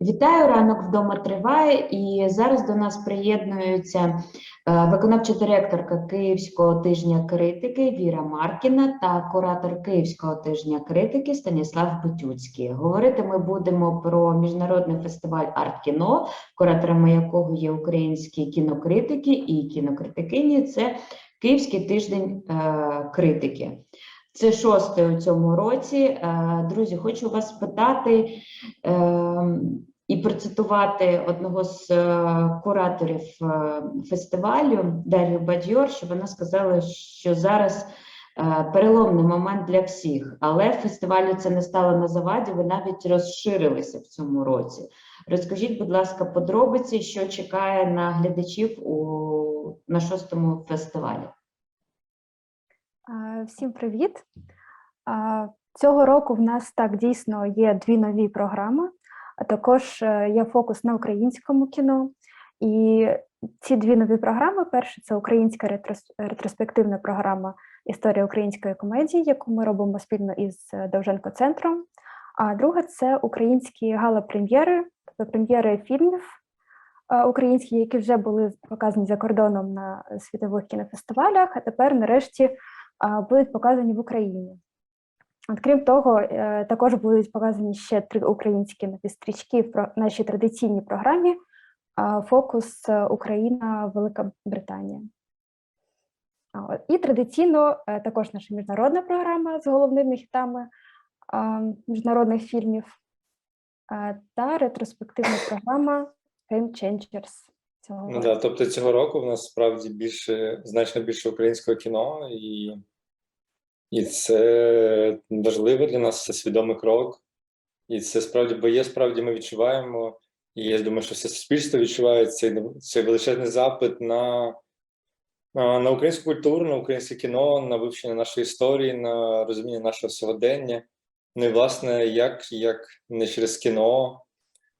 Вітаю, ранок вдома триває, і зараз до нас приєднується е, виконавча директорка Київського тижня критики Віра Маркіна та куратор Київського тижня критики Станіслав Бутюцький. Говорити ми будемо про міжнародний фестиваль арт-кіно, кураторами якого є українські кінокритики і кінокритикині. Це Київський тиждень е, критики. Це шостий у цьому році. Е, Друзі, хочу вас спитати е, і процитувати одного з е, кураторів е, фестивалю Дар'ю Бадьор, що вона сказала, що зараз переломний момент для всіх, але фестивалю це не стало на заваді, ви навіть розширилися в цьому році. Розкажіть, будь ласка, подробиці, що чекає на глядачів у, на шостому фестивалі. Всім привіт! Цього року в нас так дійсно є дві нові програми, а також е, є фокус на українському кіно. І ці дві нові програми: перша це українська ретрос- ретроспективна програма Історія української комедії, яку ми робимо спільно із е, Довженко центром. А друга це українські гала-прем'єри, тобто прем'єри фільмів е, українські, які вже були показані за кордоном на світових кінофестивалях, а тепер нарешті будуть показані в Україні. От, крім того, е, також будуть показані ще три українські нові стрічки в нашій традиційній програмі Фокус е, Україна, Велика Британія. І традиційно е, також наша міжнародна програма з головними хітами міжнародних фільмів та ретроспективна програма Game Changers. Цього Ну року. да, тобто цього року в нас справді більше, значно більше українського кіно, і, і це важливо для нас, це свідомий крок. І це справді, бо є справді ми відчуваємо, і я думаю, що все суспільство відчуває цей, цей величезний запит на, на, на українську культуру, на українське кіно, на вивчення нашої історії, на розуміння нашого сьогодення. Ну і власне, як, як не через кіно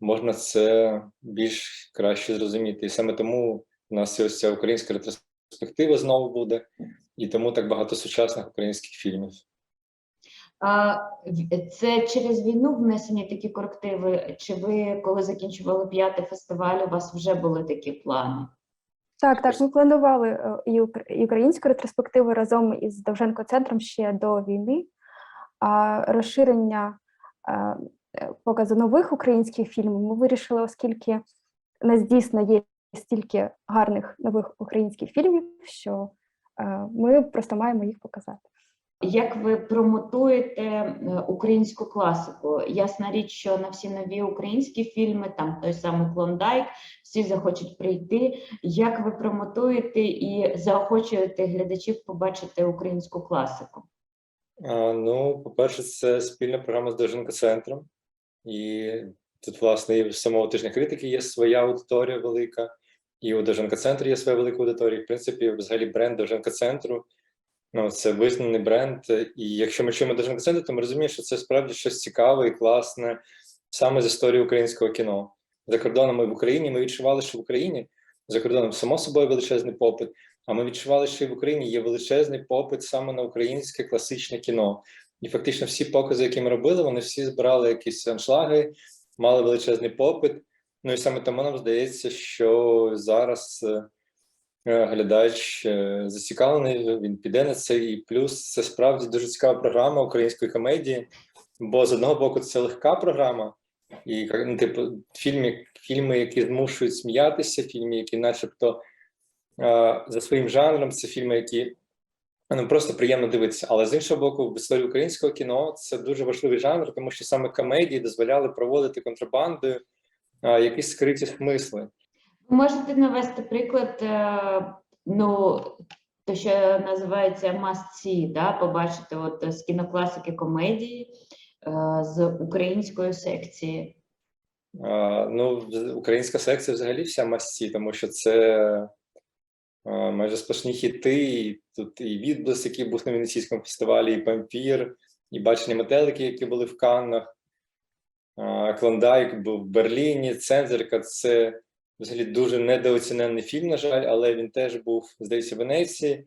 можна це більш краще зрозуміти. І саме тому у нас є ось ця українська ретроспектива знову буде, і тому так багато сучасних українських фільмів. А це через війну внесені такі корективи? Чи ви, коли закінчували п'ятий фестиваль, у вас вже були такі плани? Так, так, ми планували е, і українську ретроспективу разом із Довженко центром ще до війни. А розширення е, показу нових українських фільмів ми вирішили, оскільки у нас дійсно є стільки гарних нових українських фільмів, що е, ми просто маємо їх показати. Як ви промотуєте е, українську класику? Ясна річ, що на всі нові українські фільми, там той самий Клондайк, всі захочуть прийти. Як ви промотуєте і заохочуєте глядачів побачити українську класику? А, ну, по-перше, це спільна програма з Довженко центром. І тут, власне, і в самого тижня критики є своя аудиторія велика, і у Довженко центру є своя велика аудиторія. В принципі, взагалі бренд Довженко центру ну, це визнаний бренд. І якщо ми чуємо Довженко центру, то ми розуміємо, що це справді щось цікаве і класне саме з історії українського кіно. За кордоном і в Україні ми відчували, що в Україні за кордоном само собою величезний попит. А ми відчували, що і в Україні є величезний попит саме на українське класичне кіно. І фактично всі покази, які ми робили, вони всі збирали якісь аншлаги, мали величезний попит. Ну і саме тому нам здається, що зараз е, е, глядач е, зацікавлений, він піде на це. І плюс це справді дуже цікава програма української комедії. Бо з одного боку це легка програма, і ну, типу, фільми, фільми, які змушують сміятися, фільми, які, начебто, за своїм жанром, це фільми, які ну, просто приємно дивитися. Але з іншого боку, в історії українського кіно це дуже важливий жанр, тому що саме комедії дозволяли проводити контрабандою якісь скриті смисли. Можете навести приклад, е, ну, то, що називається must see, да? побачити от з кінокласики комедії е, з української секції. Ну, українська секція взагалі вся масті, тому що це майже сплошні хіти, і тут і відблиск, який був на Венеційському фестивалі, і Пампір, і бачення метелики, які були в Каннах. Клондайк був в Берліні, Цензерка це взагалі дуже недооцінений фільм, на жаль, але він теж був, здається, в Венеції.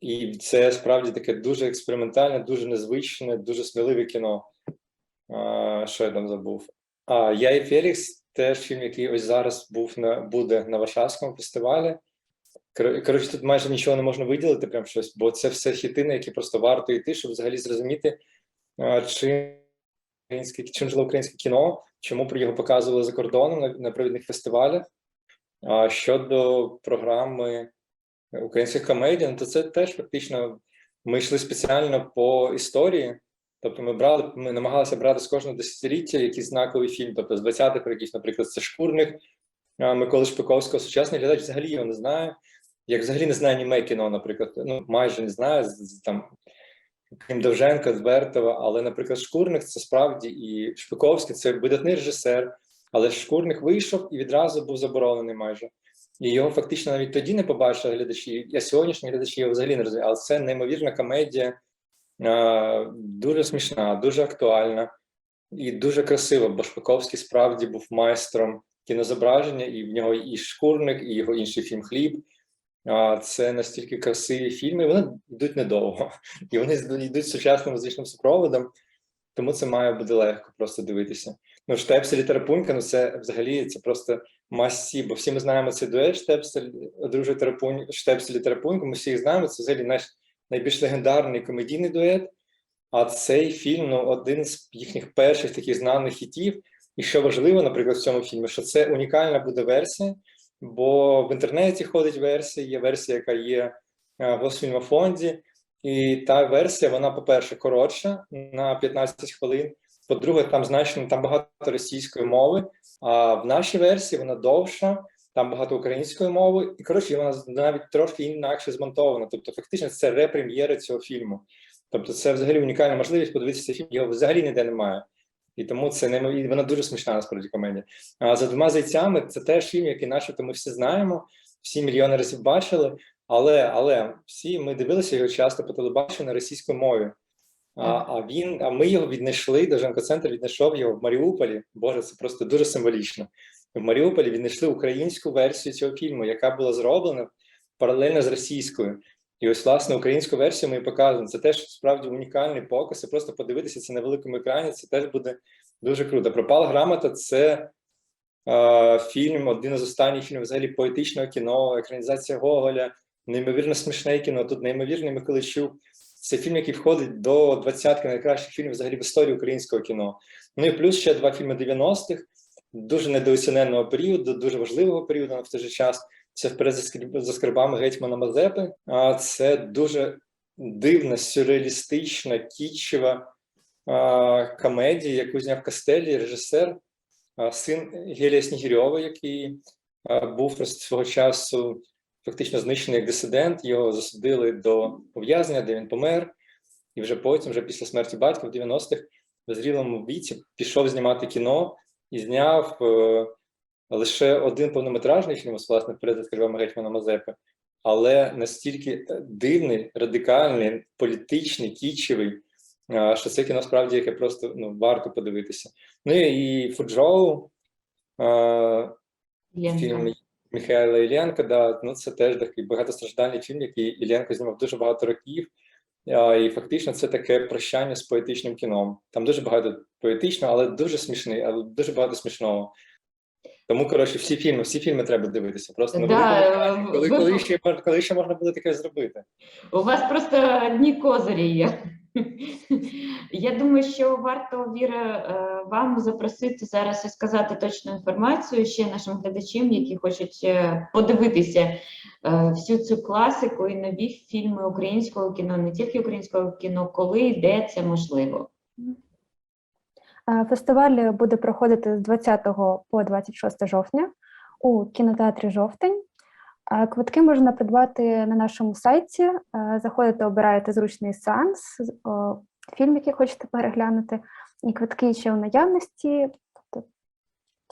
І це справді таке дуже експериментальне, дуже незвичне, дуже сміливе кіно. Е, Що я там забув? А я і Фелікс теж фільм, який ось зараз був на буде на Варшавському фестивалі. Кор- Коротше, тут майже нічого не можна виділити, прям щось, бо це все хіти, на які просто варто йти, щоб взагалі зрозуміти, чим чим жило українське кіно, чому про його показували за кордоном на, на провідних фестивалях. А щодо програми українських комедій, то це теж фактично ми йшли спеціально по історії. Тобто ми брали, ми намагалися брати з кожного десятиліття якийсь знаковий фільм. Тобто з 20-х років, наприклад, це Шкурник Миколи Шпиковського. Сучасний глядач взагалі його не знає. Як взагалі не знає аніме кіно, наприклад, ну майже не знає з- з- там крім Довженка, Звертова, але, наприклад, Шкурник це справді і Шпиковський це видатний режисер, але Шкурник вийшов і відразу був заборонений майже. І його фактично навіть тоді не побачили глядачі, а сьогоднішні глядачі його взагалі не розуміють. Але це неймовірна комедія, дуже смішна, дуже актуальна і дуже красива, бо Шпаковський справді був майстром кінозображення, і в нього і шкурник, і його інший фільм Хліб. Це настільки красиві фільми. Вони йдуть недовго, і вони йдуть сучасним музичним супроводом, тому це має бути легко просто дивитися. Ну, Штепсель і Тарапунька, ну це взагалі це просто масі, бо всі ми знаємо цей дует Штепсель, одружує Тарапунь, Штепсель і Тарапунька, ми всі їх знаємо, це взагалі наш найбільш легендарний комедійний дует. А цей фільм ну, один з їхніх перших таких знаних хітів. І що важливо, наприклад, в цьому фільмі, що це унікальна буде версія, бо в інтернеті ходить версія, є версія, яка є е, в Осфільмофонді, і та версія, вона, по-перше, коротша на 15 хвилин. По-друге, там значно там багато російської мови, а в нашій версії вона довша, там багато української мови, і коротше, вона навіть трошки інакше змонтована. Тобто, фактично, це репрем'єра цього фільму. Тобто, це взагалі унікальна можливість подивитися цей фільм, його взагалі ніде немає. І тому це не вона дуже смішна насправді комедія. А за двома зайцями це теж фільм, який начебто ми всі знаємо, всі мільйони разів бачили. Але але всі ми дивилися його часто по телебаченню на російській мові. А, а він, а ми його віднайшли, Довженко-центр віднайшов його в Маріуполі. Боже, це просто дуже символічно. В Маріуполі віднайшли українську версію цього фільму, яка була зроблена паралельно з російською. І ось власне українську версію ми показуємо. Це теж справді унікальний показ. І просто подивитися це на великому екрані. Це теж буде дуже круто. Пропала грамота це е, фільм, один із останніх фільмів взагалі поетичного кіно, екранізація Гоголя, неймовірно смішне кіно. Тут неймовірний Миколайчук. Це фільм, який входить до двадцятки найкращих фільмів взагалі в історії українського кіно. Ну і плюс ще два фільми 90-х, дуже недооціненного періоду, дуже важливого періоду на в той же час. Це вперед за скарбами гетьмана Мазепи. А це дуже дивна, сюрреалістична, кітчева комедія, яку зняв Кастелі, режисер, а, син Гелія Снігірьова, який був свого часу фактично знищений як дисидент. Його засудили до ув'язнення, де він помер. І вже потім, вже після смерті батька в 90-х, в зрілому віці пішов знімати кіно і зняв е, лише один повнометражний фільм, власне, перед скарбами гетьмана Мазепи, але настільки е, дивний, радикальний, політичний, кічевий, що це кіно справді яке просто ну, варто подивитися. Ну і Фуджоу, фільм Михайла Іллєнка, да, ну це теж такий багатостраждальний фільм, який Іллєнко знімав дуже багато років. І фактично це таке прощання з поетичним кіном. Там дуже багато поетичного, але дуже смішний, але дуже багато смішного. Тому, коротше, всі фільми, всі фільми треба дивитися. Просто на Да, великому коли, ви- коли, ще, коли ще можна буде таке зробити. У вас просто одні козирі є. Я думаю, що варто Віра е, вам запросити зараз і сказати точну інформацію ще нашим глядачам, які хочуть е, подивитися е, всю цю класику і нові фільми українського кіно, не тільки українського кіно, коли і де це можливо. Е, Фестиваль буде проходити з 20 по 26 жовтня у кінотеатрі Жовтень. Е, Квитки можна придбати на нашому сайті. Е, Заходите, обираєте зручний сеанс, фільм, який хочете переглянути, і квитки ще у наявності. Тобто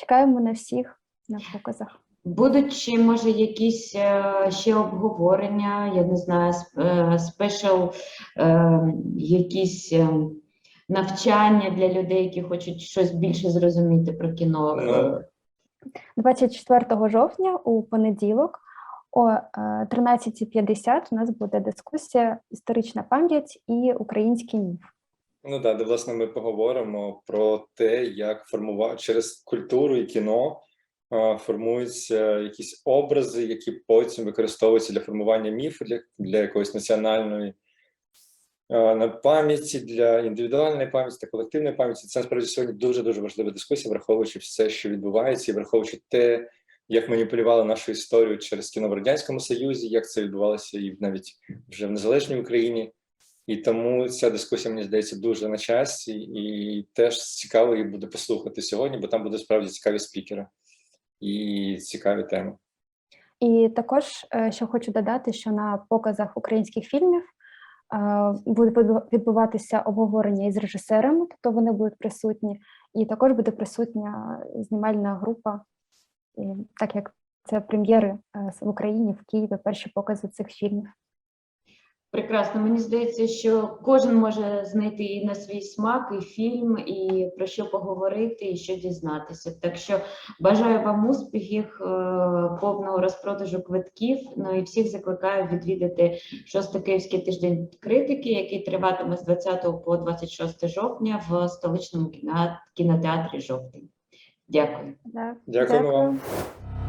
чекаємо на всіх на показах. Будуть чи може якісь ще обговорення, я не знаю, сп- спешл, якісь е, навчання для людей, які хочуть щось більше зрозуміти про кіно. Ну, Е, 24 жовтня у понеділок о е, 13.50 у нас буде дискусія Історична пам'ять і український міф. Ну так, де власне ми поговоримо про те, як формувати через культуру і кіно е, формуються якісь образи, які потім використовуються для формування міфу, для, для якоїсь національної е, на пам'яті, для індивідуальної пам'яті та колективної пам'яті. Це насправді сьогодні дуже дуже важлива дискусія, враховуючи все, що відбувається, і враховуючи те, як маніпулювали нашу історію через кіно в радянському Союзі, як це відбувалося і навіть вже в незалежній Україні. І тому ця дискусія, мені здається, дуже на часі, і теж цікаво її буде послухати сьогодні, бо там будуть справді цікаві спікери і цікаві теми. І також е, ще хочу додати, що на показах українських фільмів е, буде відбуватися обговорення із режисерами, тобто вони будуть присутні, і також буде присутня знімальна група, так як це прем'єри е, в Україні в Києві, перші покази цих фільмів. Прекрасно. Мені здається, що кожен може знайти і на свій смак, і фільм, і про що поговорити, і що дізнатися. Так що бажаю вам успіхів, е, повного розпродажу квитків. Ну і всіх закликаю відвідати шостий київський тиждень критики, який триватиме з 20 по 26 жовтня в столичному кіно- кінотеатрі Жовтень. Дякую. Да, Дякуємо вам. дякую.